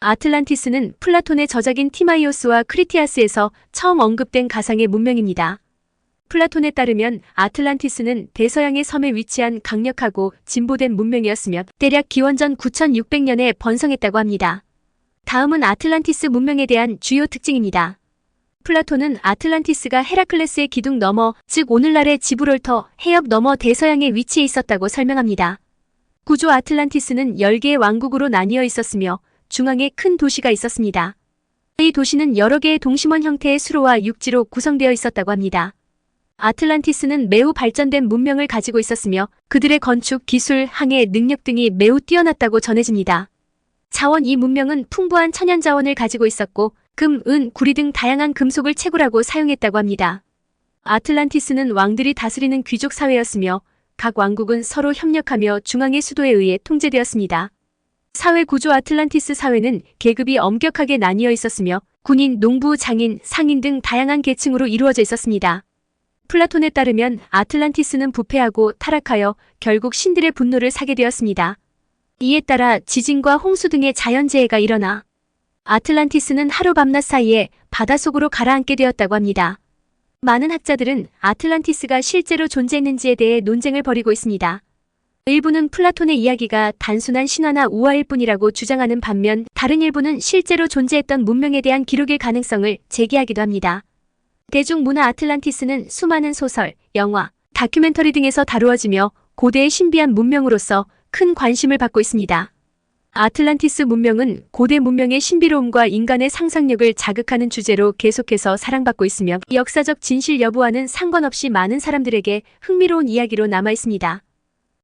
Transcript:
아틀란티스는 플라톤의 저작인 티마이오스와 크리티아스에서 처음 언급된 가상의 문명입니다. 플라톤에 따르면 아틀란티스는 대서양의 섬에 위치한 강력하고 진보된 문명이었으며 대략 기원전 9600년에 번성했다고 합니다. 다음은 아틀란티스 문명에 대한 주요 특징입니다. 플라톤은 아틀란티스가 헤라클레스의 기둥 너머, 즉 오늘날의 지브롤터 해협 너머 대서양에 위치해 있었다고 설명합니다. 구조 아틀란티스는 10개의 왕국으로 나뉘어 있었으며 중앙에 큰 도시가 있었습니다. 이 도시는 여러 개의 동심원 형태의 수로와 육지로 구성되어 있었다고 합니다. 아틀란티스는 매우 발전된 문명을 가지고 있었으며 그들의 건축, 기술, 항해, 능력 등이 매우 뛰어났다고 전해집니다. 자원 이 문명은 풍부한 천연 자원을 가지고 있었고 금, 은, 구리 등 다양한 금속을 채굴하고 사용했다고 합니다. 아틀란티스는 왕들이 다스리는 귀족 사회였으며 각 왕국은 서로 협력하며 중앙의 수도에 의해 통제되었습니다. 사회 구조 아틀란티스 사회는 계급이 엄격하게 나뉘어 있었으며 군인, 농부, 장인, 상인 등 다양한 계층으로 이루어져 있었습니다. 플라톤에 따르면 아틀란티스는 부패하고 타락하여 결국 신들의 분노를 사게 되었습니다. 이에 따라 지진과 홍수 등의 자연재해가 일어나 아틀란티스는 하루 밤낮 사이에 바닷속으로 가라앉게 되었다고 합니다. 많은 학자들은 아틀란티스가 실제로 존재했는지에 대해 논쟁을 벌이고 있습니다. 일부는 플라톤의 이야기가 단순한 신화나 우화일 뿐이라고 주장하는 반면 다른 일부는 실제로 존재했던 문명에 대한 기록일 가능성을 제기하기도 합니다. 대중문화 아틀란티스는 수많은 소설, 영화, 다큐멘터리 등에서 다루어지며 고대의 신비한 문명으로서 큰 관심을 받고 있습니다. 아틀란티스 문명은 고대 문명의 신비로움과 인간의 상상력을 자극하는 주제로 계속해서 사랑받고 있으며 역사적 진실 여부와는 상관없이 많은 사람들에게 흥미로운 이야기로 남아 있습니다.